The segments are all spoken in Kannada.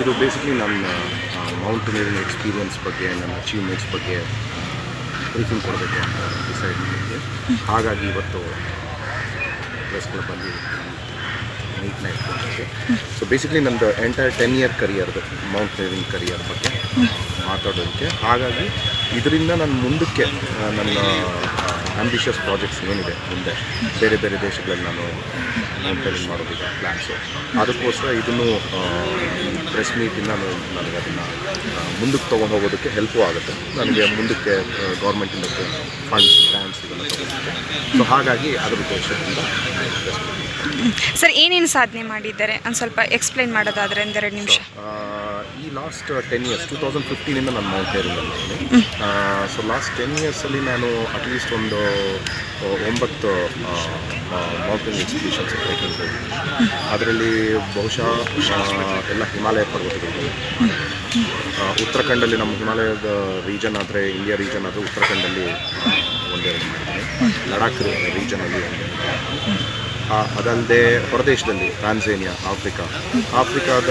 ಇದು ಬೇಸಿಕ್ಲಿ ನನ್ನ ಮೌಂಟೇನಿಯರಿಂಗ್ ಎಕ್ಸ್ಪೀರಿಯನ್ಸ್ ಬಗ್ಗೆ ನನ್ನ ಅಚೀವ್ಮೆಂಟ್ಸ್ ಬಗ್ಗೆ ಬ್ರೀಫಿಂಗ್ ಕೊಡಬೇಕು ಅಂತ ಡಿಸೈಡ್ ಮಾಡಿದ್ದೆ ಹಾಗಾಗಿ ಇವತ್ತು ಪ್ರೆಸ್ ನೀಟ್ ನೈಟ್ ಇಟ್ಕೊಂಡಿದ್ದೆ ಸೊ ಬೇಸಿಕ್ಲಿ ನಂದು ಎಂಟೈರ್ ಟೆನ್ ಇಯರ್ ಕರಿಯರ್ದು ಮೌಂಟೇನಿಯರಿಂಗ್ ಕರಿಯರ್ ಬಗ್ಗೆ ಮಾತಾಡೋದಕ್ಕೆ. ಹಾಗಾಗಿ ಇದರಿಂದ ನಾನು ಮುಂದಕ್ಕೆ ನನ್ನ ಆಂಬಿಷಿಯಸ್ ಪ್ರಾಜೆಕ್ಟ್ಸ್ ಏನಿದೆ ಮುಂದೆ, ಬೇರೆ ಬೇರೆ ದೇಶಗಳಲ್ಲಿ ನಾನು ಮೌಂಟೇನಿಂಗ್ ಮಾಡೋದಿದೆ ಪ್ಲ್ಯಾನ್ಸು ಅದಕ್ಕೋಸ್ಕರ ಇದನ್ನು ಪ್ರೆಸ್ ಮೀಟಿಂದ ನಾನು ನನಗೆ ಅದನ್ನು ಮುಂದಕ್ಕೆ ತೊಗೊಂಡು ಹೋಗೋದಕ್ಕೆ ಹೆಲ್ಪು ಆಗುತ್ತೆ. ನನಗೆ ಮುಂದಕ್ಕೆ ಗೌರ್ಮೆಂಟಿಂದ ಫಂಡ್ಸ್ ಗ್ರ್ಯಾಂಟ್ಸ್ ಇದೆಲ್ಲ ತೊಗೊಳಕ್ಕೆ ಸೊ ಹಾಗಾಗಿ ಅದರ ಉದ್ದೇಶದಿಂದ ಸರ್ ಏನೇನು ಸಾಧನೆ ಮಾಡಿದ್ದಾರೆ? ಒಂದು ಸ್ವಲ್ಪ ಎಕ್ಸ್ಪ್ಲೈನ್ ಮಾಡೋದಾದ್ರೆ ಒಂದೆರಡು ನಿಮಿಷ. ಈ last ten years two thousand ಫಿಫ್ಟೀನಿಂದ ನಾನು ಮೌಂಟೇರಿಂಗ್ ಅಲ್ಲಿ ಸೊ ಲಾಸ್ಟ್ ಟೆನ್ ಇಯರ್ಸಲ್ಲಿ ನಾನು ಅಟ್ಲೀಸ್ಟ್ ಒಂದು ಒಂಬತ್ತು ಮೌಂಟೇನ್ ಎಕ್ಸಿಬಿಷನ್ಸ್ ಅದರಲ್ಲಿ ಬಹುಶಃ ಎಲ್ಲ ಹಿಮಾಲಯ ಪರ್ವತಗಳು. ಉತ್ತರಾಖಂಡಲ್ಲಿ ನಮ್ಮ ಹಿಮಾಲಯದ ರೀಜನ್ ಆದರೆ ಇಂಡಿಯಾ ರೀಜನ್ ಆದರೆ ಉತ್ತರಾಖಂಡಲ್ಲಿ ಒಂದೆರಡು ಮಾಡಿದ್ದೀನಿ ಲಡಾಖ್ ರೀಜನಲ್ಲಿ ಅದಲ್ಲದೆ ಹೊರದೇಶದಲ್ಲಿ ಟ್ರಾನ್ಸೇನಿಯಾ ಆಫ್ರಿಕಾ. ಆಫ್ರಿಕಾದ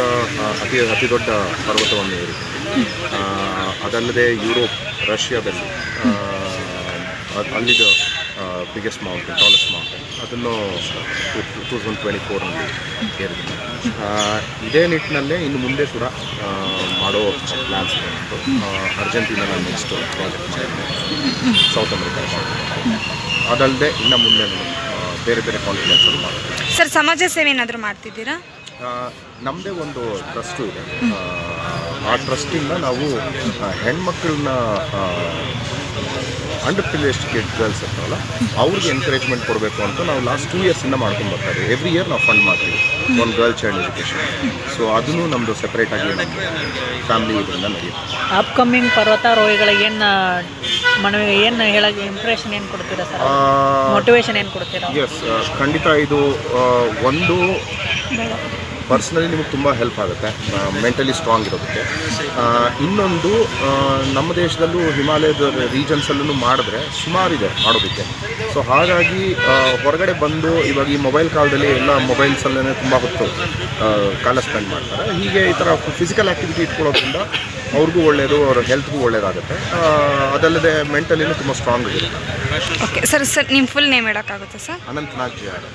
ಅತಿ ಅತಿ ದೊಡ್ಡ ಪರ್ವತವನ್ನು ಏರಿದೆ. ಅದಲ್ಲದೆ ಯುರೋಪ್, ರಷ್ಯಾದಲ್ಲಿ ಅಲ್ಲಿದ ಬಿಗ್ಗೆಸ್ಟ್ ಮೌಂಟೇನ್ ಟಾಲೆಸ್ಟ್ ಮೌಂಟೇನ್ ಅದನ್ನು ಟೂ ತೌಸಂಡ್ ಟ್ವೆಂಟಿ ಫೋರ್ನಲ್ಲಿ ಏರಿದ್ದೀನಿ ಆ, ಇದೇ ನಿಟ್ಟಿನಲ್ಲೇ ಇನ್ನು ಮುಂದೆ ಕೂಡ ಆ, ಮಾಡೋ ಪ್ಲ್ಯಾನ್ಸ್. ಆ, ಅರ್ಜೆಂಟೀನಾ ನೆಕ್ಸ್ಟ್ ಪ್ರಾಜೆಕ್ಟ್ ಮಾಡಿದ್ದೆ ಸೌತ್ ಅಮೆರಿಕಾ ಅದಲ್ಲದೆ ಇನ್ನು ಮುಂದೆ ಬೇರೆ ಆ, ಬೇರೆ ಬೇರೆ ಕಾಂಟಿನೆಂಟ್ಸಲ್ಲಿ ಮಾಡ್ತೀನಿ. ಸರ್ ಸಮಾಜ ಸೇವೆ ಏನಾದರೂ ಮಾಡ್ತಿದ್ದೀರಾ? ನಮ್ಮದೇ ಒಂದು ಟ್ರಸ್ಟು ಇದೆ. ಆ, ಟ್ರಸ್ಟಿಂದ ನಾವು ಹೆಣ್ಮಕ್ಳನ್ನ ಅಂಡರ್ ಪ್ರಿವಿಲೇಜ್ ಕಿಡ್ ಗರ್ಲ್ಸ್ ಇರ್ತಾವಲ್ಲ ಅವ್ರಿಗೆ ಎನ್ಕರೇಜ್ಮೆಂಟ್ ಕೊಡಬೇಕು ಅಂತ ನಾವು ಲಾಸ್ಟ್ ಟೂ ಇಯರ್ಸಿಂದ ಮಾಡ್ಕೊಂಡು ಬರ್ತಾ ಇದ್ದೀವಿ. ಎವ್ರಿ ಇಯರ್ ನಾವು ಫಂಡ್ ಮಾಡ್ತೀವಿ ಒಂದು ಗರ್ಲ್ ಚೈಲ್ಡ್ ಎಜುಕೇಷನ್ ಸೊ ಅದನ್ನು ನಮ್ಮದು ಸೆಪ್ರೇಟಾಗಿ ಆಗಿ ಫ್ಯಾಮಿಲಿ ಇದರಿಂದ ನಡೆಯುತ್ತೆ. ಅಪ್ಕಮಿಂಗ್ ಪರ್ವತಾರೋಹಿಗಳಿಗೆ ಏನು ಮನವಿ ಏನು ಹೇಳೋಕ್ಕೆ ಇಂಪ್ರೆಷನ್ ಏನು ಕೊಡ್ತೀರಾ ಸರ್? ಮೋಟಿವೇಶನ್ ಏನು ಕೊಡ್ತೀರಾ? ಎಸ್ ಖಂಡಿತ ಇದು ಒಂದು ಪರ್ಸ್ನಲಿ ನಿಮಗೆ ತುಂಬ ಹೆಲ್ಪ್ ಆಗುತ್ತೆ ಮೆಂಟಲಿ ಸ್ಟ್ರಾಂಗ್ ಇರೋದಕ್ಕೆ. ಇನ್ನೊಂದು ನಮ್ಮ ದೇಶದಲ್ಲೂ ಹಿಮಾಲಯದ ರೀಜನ್ಸಲ್ಲೂ ಮಾಡಿದ್ರೆ ಸುಮಾರಿದೆ ಮಾಡೋದಕ್ಕೆ. ಸೊ ಹಾಗಾಗಿ ಹೊರಗಡೆ ಬಂದು ಇವಾಗ ಈ ಮೊಬೈಲ್ ಕಾಲದಲ್ಲಿ ಎಲ್ಲ ಮೊಬೈಲ್ಸಲ್ಲೇ ತುಂಬ ಹೊತ್ತು ಕಾಲ ಸ್ಪೆಂಡ್ ಮಾಡ್ತಾರೆ. ಹೀಗೆ ಈ ಥರ ಫಿಸಿಕಲ್ ಆ್ಯಕ್ಟಿವಿಟಿ ಇಟ್ಕೊಳ್ಳೋದ್ರಿಂದ ಅವ್ರಿಗೂ ಒಳ್ಳೆಯದು ಅವ್ರ ಹೆಲ್ತ್ಗೂ ಒಳ್ಳೆಯದಾಗುತ್ತೆ ಅದಲ್ಲದೆ ಮೆಂಟಲಿನೂ ತುಂಬ ಸ್ಟ್ರಾಂಗ್ ಇರುತ್ತೆ ಓಕೆ ಸರ್ ಸರ್ ನಿಮ್ಮ ಫುಲ್ ನೇಮ್ ಹೇಳೋಕ್ಕಾಗುತ್ತಾ ಸರ್ ಅನಂತನಾಗ್ ಜಿ ಆರ್.